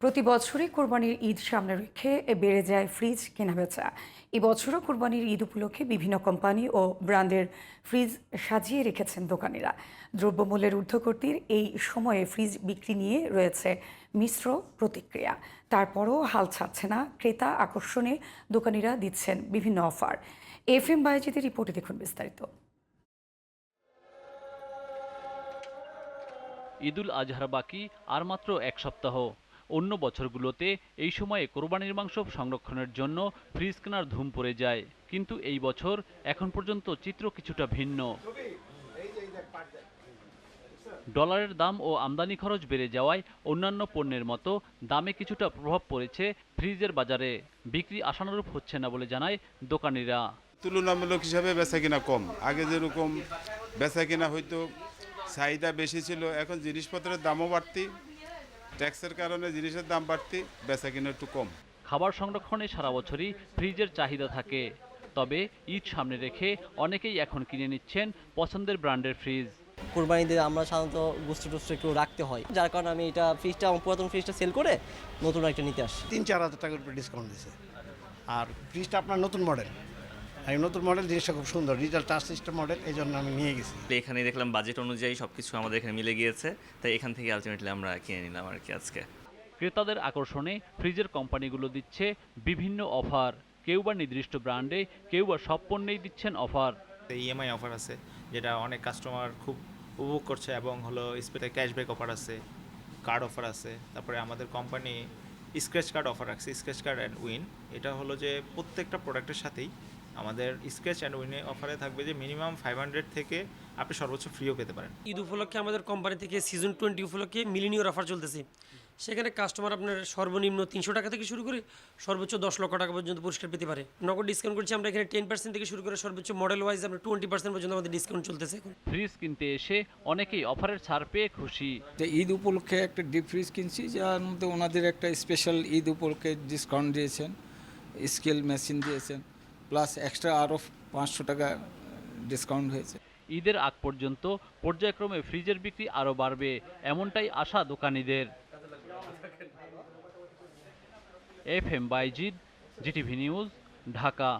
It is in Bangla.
প্রতি বছরই কোরবানির ঈদ সামনে রেখে বেড়ে যায় ফ্রিজ কেনাবেচা। এবছরও কোরবানির ঈদ উপলক্ষে বিভিন্ন কোম্পানি ও ব্র্যান্ডের ফ্রিজ সাজিয়ে রেখেছেন দোকানিরা। দ্রব্যমূল্যের ঊর্ধ্বগতির এই সময়ে ফ্রিজ বিক্রি নিয়ে রয়েছে মিশ্র প্রতিক্রিয়া। তারপরও হাল ছাড়ছে না, ক্রেতা আকর্ষণে দোকানিরা দিচ্ছেন বিভিন্ন অফার। এফ এম বায়োজিতের রিপোর্টে দেখুন বিস্তারিত। ঈদুল আজহার বাকি আর মাত্র এক সপ্তাহ। অন্য বছরগুলোতে এই সময়ে কোরবানির মাংস সংরক্ষণের জন্য ফ্রিজ কেনার ধুম পড়ে যায়। কিন্তু এই বছর এখন পর্যন্ত চিত্র কিছুটা ভিন্ন। ডলারের দাম ও আমদানি খরচ বেড়ে যাওয়ায় অন্যান্য পণ্যের মতো দামে কিছুটা প্রভাব পড়েছে ফ্রিজের বাজারে। বিক্রি আশানুরূপ হচ্ছে না বলে জানায় দোকানিরা। তুলনামূলক হিসাবে বেচা কিনা কম। আগে যেরকম বেচা কিনা হয়তো চাহিদা বেশি ছিল, এখন জিনিসপত্রের দামও বাড়তি। ট্যাক্সের কারণে জিনিসের দাম বাড়তি বেচা কিনা একটু কম। খাবার সংরক্ষণে সারা বছরই ফ্রিজের চাহিদা থাকে। তবে ঈদ সামনে রেখে অনেকেই এখন কিনে নিচ্ছেন পছন্দের ব্র্যান্ডের ফ্রিজ। কোরবানিতে আমরা সাধারণত গুস্ত টুস্ত একটু রাখতে হয় যার কারণে আমি এটা ফ্রিজটা পুরাতন ফ্রিজটা সেল করে নতুন একটা নিতে আসি তিন চার হাজার টাকার উপরে ডিসকাউন্ট দিছে। আর ফ্রিজটা আপনার নতুন মডেল আর এই নতুন মডেল জিনিসটা খুব সুন্দর ডিজিটাল টাচ সিস্টেম মডেল এই জন্য আমি নিয়ে গেছি। এখানে দেখলাম বাজেট অনুযায়ী সব কিছু আমাদের এখানে মিলে গিয়েছে তাই এখান থেকে আলটিমেটলি আমরা কিনে নিলাম আর কি আজকে। ক্রেতাদের আকর্ষণে ফ্রিজের কোম্পানিগুলো দিচ্ছে বিভিন্ন অফার কেউ বা নির্দিষ্ট ব্র্যান্ডে কেউ বা সব পণ্যেই দিচ্ছেন অফার ইএমআই অফার আছে যেটা অনেক কাস্টমার খুব উপভোগ করছে এবং হলো স্পেতে ক্যাশব্যাক অফার আছে কার্ড অফার আছে তারপরে আমাদের কোম্পানি স্ক্র্যাচ কার্ড অফার রাখছে স্ক্র্যাচ কার্ড অ্যান্ড উইন এটা হলো যে প্রত্যেকটা প্রোডাক্টের সাথেই আমাদের স্ক্র্যাচ অ্যান্ড উইনে অফারে থাকবে যে মিনিমাম ফাইভ হান্ড্রেড থেকে আপনি সর্বোচ্চ ফ্রিও পেতে পারেন। ঈদ উপলক্ষে আমাদের কোম্পানি থেকে সিজন টোয়েন্টি উপলক্ষে মিলিনিয়র অফার চলতেছে। সেখানে কাস্টমার আপনার সর্বনিম্ন তিনশো টাকা থেকে শুরু করে সর্বোচ্চ দশ লক্ষ টাকা পর্যন্ত পুরস্কার পেতে পারে। নগদ ডিসকাউন্ট করছি আমরা এখানে টেন পার্সেন্ট থেকে শুরু করে সর্বোচ্চ মডেল ওয়াইজ আমরা টোয়েন্টি পার্সেন্ট পর্যন্ত আমাদের ডিসকাউন্ট চলতেছে এখন। ফ্রিজ কিনতে এসে অনেকেই অফারের ছাড় পেয়ে খুশি। যে ঈদ উপলক্ষে একটা ডিপ ফ্রিজ কিনছি যার মধ্যে ওনাদের একটা স্পেশাল ঈদ উপলক্ষে ডিসকাউন্ট দিয়েছেন স্কেল মেশিন দিয়েছেন। প্লাস এক্সট্রা আরও পাঁচশো টাকা ডিসকাউন্ট হয়েছে। ঈদের আগ পর্যন্ত পর্যায়ক্রমে ফ্রিজের বিক্রি আরও বাড়বে, এমনটাই আশা দোকানিদের। F M Bayzid GTV news, Dhaka.